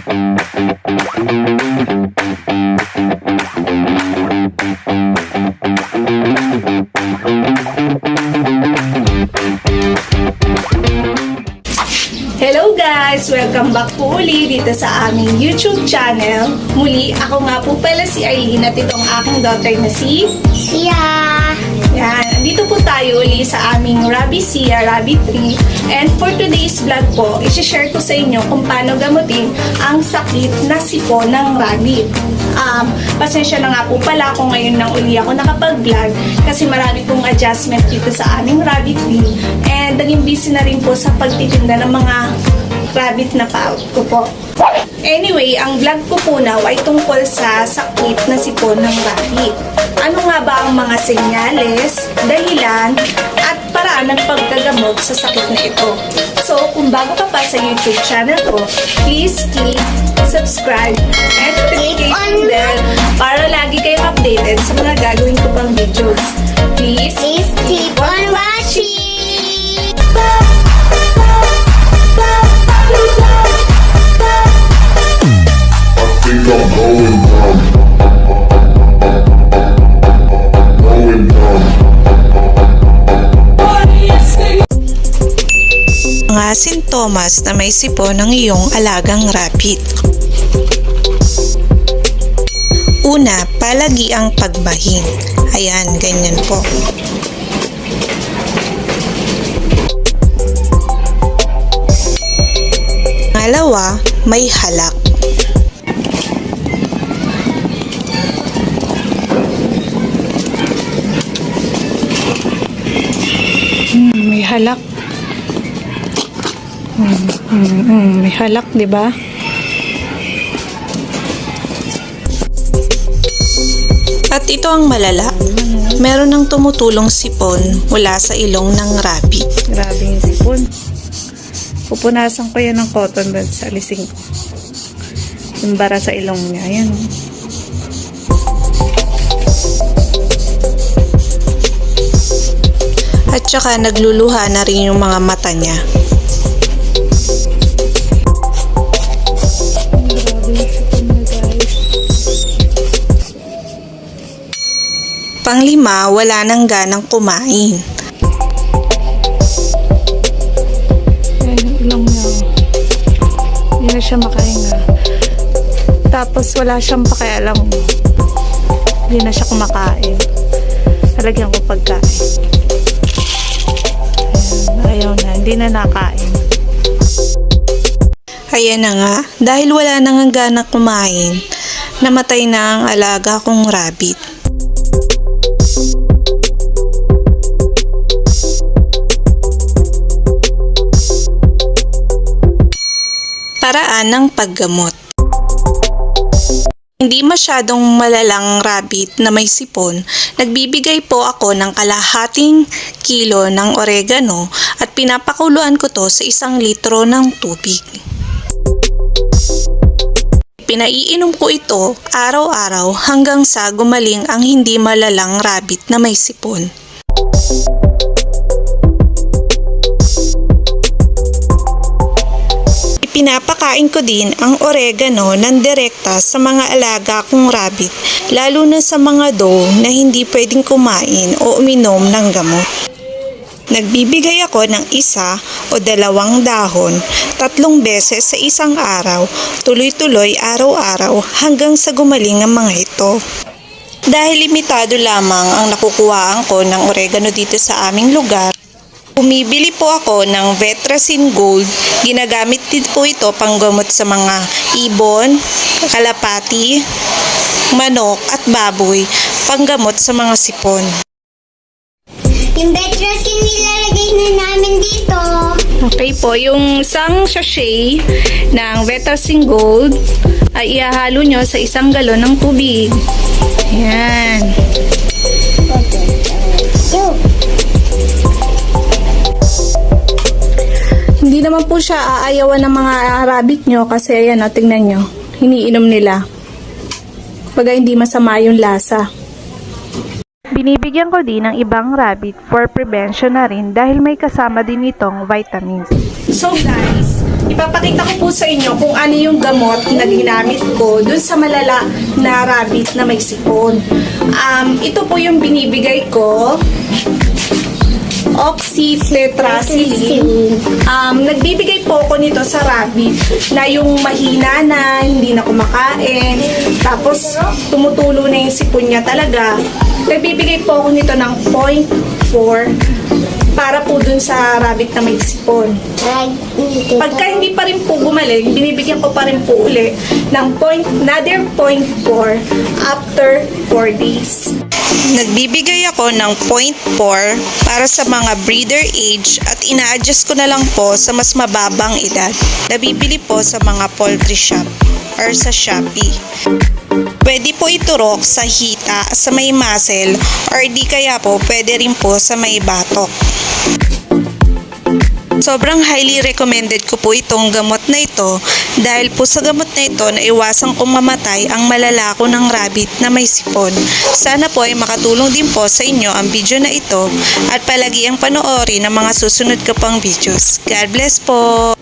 Thank you. Hello guys! Welcome back po uli dito sa aming YouTube channel. Muli, ako nga po pala si Aileen at itong aking daughter na si... Sia! Yan, andito po tayo uli sa aming Rabbit Sia, Rabbit 3. And for today's vlog po, isi-share ko sa inyo kung paano gamutin ang sakit na sipo ng rabbit. Um, pasensya na nga po pala kung ngayon nang uli ako nakapag-vlog kasi marami pong adjustment dito sa aming rabbit wheel. And naging busy na rin po sa pagtitinda ng mga rabbit na pouch ko po. Anyway, ang vlog ko po now ay tungkol sa sakit na sipon ng rabbit. Ano nga ba ang mga senyales, dahilan, at paraan ng paggagamot sa sakit na ito? So, kung bago ka pa sa YouTube channel ko, please click subscribe and notification bell para lagi kayong updated sa mga gagawin ko pang videos. Please, Please keep on mga sintomas na may sipon ng iyong alagang rabbit. Una, palagi ang pagbahin. Ayan, ganyan po. Pangalawa, may halak. may halak. Mm, mm, mm, may halak, di ba? At ito ang malala. Meron ng tumutulong sipon mula sa ilong ng rabbit. Grabe yung sipon. Pupunasan ko yan ng cotton bud sa alising ko. Yung bara sa ilong niya. Ayan. At saka nagluluha na rin yung mga mata niya. Panglima, wala nang ganang kumain. Yung ilong niya. Hindi na siya makahinga. Tapos wala siyang pakialam. Hindi na siya kumakain. Talagyan ko pagkain. Ayan, ayaw na. Hindi na nakain. Ayan na nga, dahil wala nang gana kumain, namatay na ang alaga kong rabbit. Paraan ng paggamot Hindi masyadong malalang rabbit na may sipon, nagbibigay po ako ng kalahating kilo ng oregano at pinapakuluan ko to sa isang litro ng tubig. Pinaiinom ko ito araw-araw hanggang sa gumaling ang hindi malalang rabbit na may sipon. Ipinapakain ko din ang oregano ng direkta sa mga alaga kong rabbit, lalo na sa mga doe na hindi pwedeng kumain o uminom ng gamot. Nagbibigay ako ng isa o dalawang dahon tatlong beses sa isang araw, tuloy-tuloy araw-araw hanggang sa gumaling ang mga ito. Dahil limitado lamang ang nakukuhaan ko ng oregano dito sa aming lugar, Bumibili po ako ng Vetracin Gold. Ginagamit din po ito panggamot sa mga ibon, kalapati, manok at baboy, panggamot sa mga sipon. Yung betrasin nilalagay na namin dito. Okay po, yung isang sachet ng Vetacin Gold ay ihahalo nyo sa isang galon ng tubig. Ayan. Naman po siya aayawan ng mga rabbit nyo kasi ayan o, tingnan nyo. Hiniinom nila. Baga hindi masama yung lasa. Binibigyan ko din ng ibang rabbit for prevention na rin dahil may kasama din itong vitamins. So guys, ipapakita ko po sa inyo kung ano yung gamot na ginamit ko dun sa malala na rabbit na may sipon. Um, ito po yung binibigay ko. Oxytetracycline. Um, nagbibigay po ako nito sa rabbit na yung mahina na, hindi na kumakain, tapos tumutulo na yung sipon niya talaga. Nagbibigay po ako nito ng 0.4 para po dun sa rabbit na may sipon. Pagka hindi pa rin po gumaling, binibigyan ko pa rin po uli ng point, another 0.4 after 4 days. Nagbibigay ako ng 0.4 para sa mga breeder age at ina-adjust ko na lang po sa mas mababang edad. Nabibili po sa mga poultry shop or sa Shopee. Pwede po iturok sa hita, sa may muscle, or di kaya po pwede rin po sa may batok. Sobrang highly recommended ko po itong gamot na ito dahil po sa gamot na ito na iwasang kong mamatay ang malalako ng rabbit na may sipon. Sana po ay makatulong din po sa inyo ang video na ito at palagi ang panoorin ng mga susunod ko pang videos. God bless po!